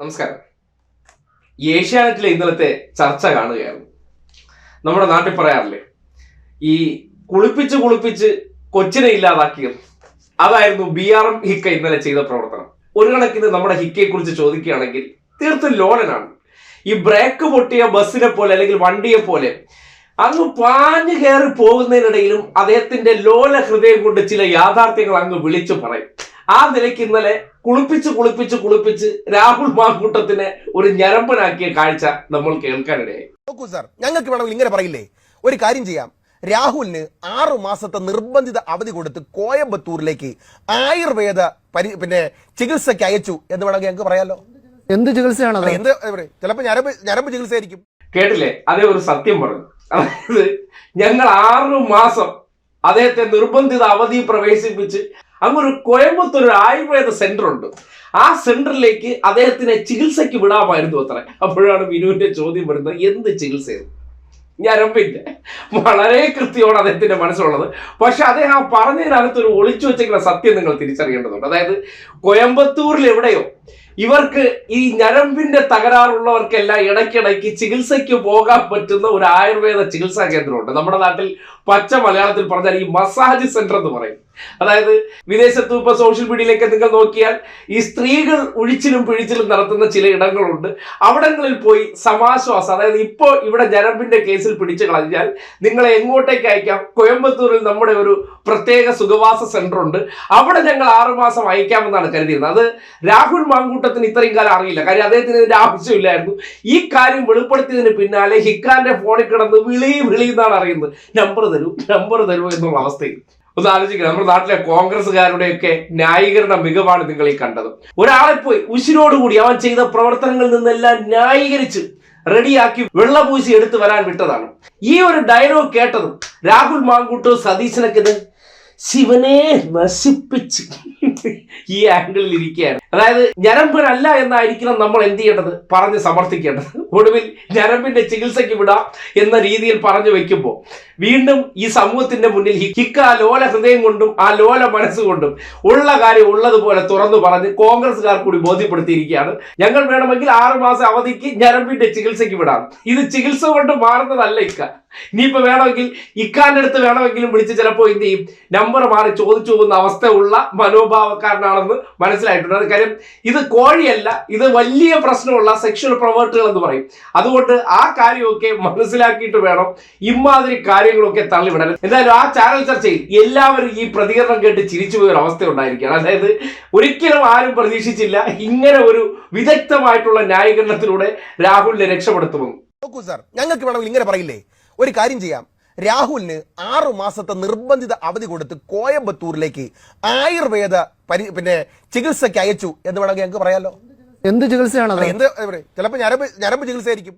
നമസ്കാരം. ഏഷ്യാനെറ്റിലെ ഇന്നലത്തെ ചർച്ച കാണുകയായിരുന്നു. നമ്മുടെ നാട്ടിൽ പറയാറില്ലേ ഈ കുളിപ്പിച്ച് കുളിപ്പിച്ച് കൊച്ചിനെ ഇല്ലാതാക്കിയത്. അതായിരുന്നു ബി ആർ എം ഹിക്ക ഇന്നലെ ചെയ്ത പ്രവർത്തനം. ഒരു കണക്കിന് നമ്മുടെ ഹിക്കയെ കുറിച്ച് ചോദിക്കുകയാണെങ്കിൽ തീർത്തും ലോലനാണ്. ഈ ബ്രേക്ക് പൊട്ടിയ ബസ്സിനെ പോലെ അല്ലെങ്കിൽ വണ്ടിയെ പോലെ അങ്ങ് പാഞ്ഞു കയറി പോകുന്നതിനിടയിലും അദ്ദേഹത്തിന്റെ ലോല ഹൃദയം കൊണ്ട് ചില യാഥാർത്ഥ്യങ്ങൾ അങ്ങ് വിളിച്ചു പറയും. ആ നിലയ്ക്ക് ഇന്നലെ കുളിപ്പിച്ച് കുളിപ്പിച്ച് കുളിപ്പിച്ച് രാഹുൽ മാങ്കൂട്ടത്തിനെ ഒരു ഞരമ്പനാക്കിയ കാഴ്ച നമ്മൾ കേൾക്കാനിടയായി. നോക്കൂ സാർ ഞങ്ങൾക്ക് വേണമെങ്കിൽ ഇങ്ങനെ പറയില്ലേ? ഒരു കാര്യം ചെയ്യാം. രാഹുലിന് ആറു മാസത്തെ നിർബന്ധിത അവധി കൊടുത്ത് കോയമ്പത്തൂരിലേക്ക് ആയുർവേദ പരി പിന്നെ ചികിത്സയ്ക്ക് അയച്ചു എന്ന് വേണമെങ്കിൽ ഞങ്ങൾക്ക് പറയാലോ? എന്ത് ചികിത്സയാണ് എന്ത് ചിലപ്പോൾ ഞരമ്പ് ഞരമ്പ് ചികിത്സയായിരിക്കും. കേട്ടില്ലേ? അതേ ഒരു സത്യം പറഞ്ഞു. അതായത് ഞങ്ങൾ ആറു മാസം അദ്ദേഹത്തെ നിർബന്ധിത അവധി പ്രവേശിപ്പിച്ച് കോയമ്പത്തൂർ ഒരു ആയുർവേദ സെന്റർ ഉണ്ട് ആ സെന്ററിലേക്ക് അദ്ദേഹത്തിനെ ചികിത്സയ്ക്ക് വിടാമായിരുന്നു അത്ര. അപ്പോഴാണ് വിനുവിന്റെ ചോദ്യം വരുന്നത് എന്ത് ചികിത്സയെന്ന് ഞരമ്പിന്റെ വളരെ കൃത്യമാണ് അദ്ദേഹത്തിന്റെ മനസ്സിലുള്ളത്. പക്ഷെ അദ്ദേഹം ആ പറഞ്ഞതിനകത്ത് ഒരു ഒളിച്ചു വെച്ചിരിക്കുന്ന സത്യം നിങ്ങൾ തിരിച്ചറിയേണ്ടതുണ്ട്. അതായത് കോയമ്പത്തൂരിൽ എവിടെയോ ഇവർക്ക് ഈ ഞരമ്പിന്റെ തകരാറുള്ളവർക്കെല്ലാം ഇടയ്ക്കിടയ്ക്ക് ചികിത്സയ്ക്ക് പോകാൻ പറ്റുന്ന ഒരു ആയുർവേദ ചികിത്സാ കേന്ദ്രമുണ്ട്. നമ്മുടെ നാട്ടിൽ പച്ച മലയാളത്തിൽ പറഞ്ഞാൽ ഈ മസാജ് സെന്റർ എന്ന് പറയും. അതായത് വിദേശത്ത് ഇപ്പൊ സോഷ്യൽ മീഡിയയിലേക്ക് നിങ്ങൾ നോക്കിയാൽ ഈ സ്ത്രീകൾ ഒഴിച്ചിലും പിഴിച്ചിലും നടത്തുന്ന ചില ഇടങ്ങളുണ്ട്. അവിടങ്ങളിൽ പോയി സമാശ്വാസം അതായത് ഇപ്പോ ഇവിടെ ജനമ്പിന്റെ കേസിൽ പിടിച്ചു കളഞ്ഞാൽ നിങ്ങളെ എങ്ങോട്ടേക്ക് അയക്കാം? കോയമ്പത്തൂരിൽ നമ്മുടെ ഒരു പ്രത്യേക സുഖവാസ സെന്റർ ഉണ്ട് അവിടെ ഞങ്ങൾ ആറുമാസം അയക്കാമെന്നാണ് കരുതിയിരുന്നത്. അത് രാഹുൽ മാങ്കൂട്ടത്തിന് ഇത്രയും കാലം അറിയില്ല. കാര്യം അദ്ദേഹത്തിന് ഇതിന്റെ ആവശ്യമില്ലായിരുന്നു. ഈ കാര്യം വെളിപ്പെടുത്തിയതിന് പിന്നാലെ ഹിക്കാന്റെ ഫോണിൽ കിടന്ന് വിളി വിളി എന്നാണ് അറിയുന്നത്. നമ്പർ തരൂ നമ്പർ തരൂ എന്നുള്ള അവസ്ഥയിൽ. ഒന്ന് ആലോചിക്കുക നമ്മുടെ നാട്ടിലെ കോൺഗ്രസ്സുകാരുടെയൊക്കെ ന്യായീകരണ മികവാണ് നിങ്ങൾ ഈ കണ്ടത്. ഒരാളെ പോയി ഉശിരോടുകൂടി അവൻ ചെയ്ത പ്രവർത്തനങ്ങളിൽ നിന്നെല്ലാം ന്യായീകരിച്ച് റെഡിയാക്കി വെള്ളപൂശി എടുത്തു വരാൻ വിട്ടതാണ്. ഈ ഒരു ഡയലോഗ് കേട്ടതും രാഹുൽ മാങ്കൂട്ടോ സതീശനൊക്കെ ശിവനെ നശിപ്പിച്ച് ഈ ആംഗിളിൽ ഇരിക്കുകയാണ്. അതായത് ഞരമ്പനല്ല എന്നായിരിക്കണം നമ്മൾ എന്ത് ചെയ്യേണ്ടത്? പറഞ്ഞ് സമർത്ഥിക്കേണ്ടത്. ഒടുവിൽ ഞരമ്പിന്റെ ചികിത്സയ്ക്ക് വിടാം എന്ന രീതിയിൽ പറഞ്ഞു വെക്കുമ്പോൾ വീണ്ടും ഈ സമൂഹത്തിന്റെ മുന്നിൽ ഹിക്ക ആ ലോല ഹൃദയം കൊണ്ടും ആ ലോല മനസ്സുകൊണ്ടും ഉള്ള കാര്യം ഉള്ളതുപോലെ തുറന്നു പറഞ്ഞ് കോൺഗ്രസ്സുകാർ കൂടി ബോധ്യപ്പെടുത്തിയിരിക്കുകയാണ്. ഞങ്ങൾ വേണമെങ്കിൽ ആറ് മാസം അവധിക്ക് ഞരമ്പിന്റെ ചികിത്സയ്ക്ക് വിടാം. ഇത് ചികിത്സ കൊണ്ട് മാറുന്നതല്ല ഇക്ക. ഇനിയിപ്പോ വേണമെങ്കിൽ ഇക്കാന്റെ അടുത്ത് വേണമെങ്കിലും വിളിച്ച് ചിലപ്പോൾ എന്ത് ചെയ്യും? നമ്പർ മാറി ചോദിച്ചു പോകുന്ന അവസ്ഥ ഉള്ള മനോഭാവക്കാരനാണെന്ന് മനസ്സിലായിട്ടുണ്ട്. അത് കാര്യം ഇത് കോഴിയല്ല ഇത് വലിയ പ്രശ്നമുള്ള സെക്ഷൽ പ്രൊവേർട്ടുകൾ എന്ന് പറയും. അതുകൊണ്ട് ആ കാര്യമൊക്കെ മനസ്സിലാക്കിയിട്ട് വേണം ഇമാതിരി കാര്യങ്ങളൊക്കെ തള്ളിവിടാൻ എന്തായാലും ആ ചാനൽ ചർച്ചയിൽ എല്ലാവരും ഈ പ്രതികരണം കേട്ട് ചിരിച്ചു പോയൊരു അവസ്ഥ ഉണ്ടായിരിക്കുകയാണ് അതായത് ഒരിക്കലും ആരും പ്രതീക്ഷിച്ചില്ല ഇങ്ങനെ ഒരു വിദഗ്ധമായിട്ടുള്ള ന്യായീകരണത്തിലൂടെ രാഹുലിനെ രക്ഷപ്പെടുത്തുമെന്ന്. ഞങ്ങൾക്ക് വേണമെങ്കിൽ ഇങ്ങനെ പറയില്ലേ? ഒരു കാര്യം ചെയ്യാം. രാഹുലിന് ആറു മാസത്തെ നിർബന്ധിത അവധി കൊടുത്ത് കോയമ്പത്തൂരിലേക്ക് ആയുർവേദ പരി പിന്നെ ചികിത്സയ്ക്ക് അയച്ചു എന്ന് വേണമെങ്കിൽ ഞങ്ങൾക്ക് പറയാലോ. എന്ത് ചികിത്സയാണ് എന്ത് ചിലപ്പോൾ ഞരമ്പ് ഞരമ്പ് ചികിത്സയായിരിക്കും.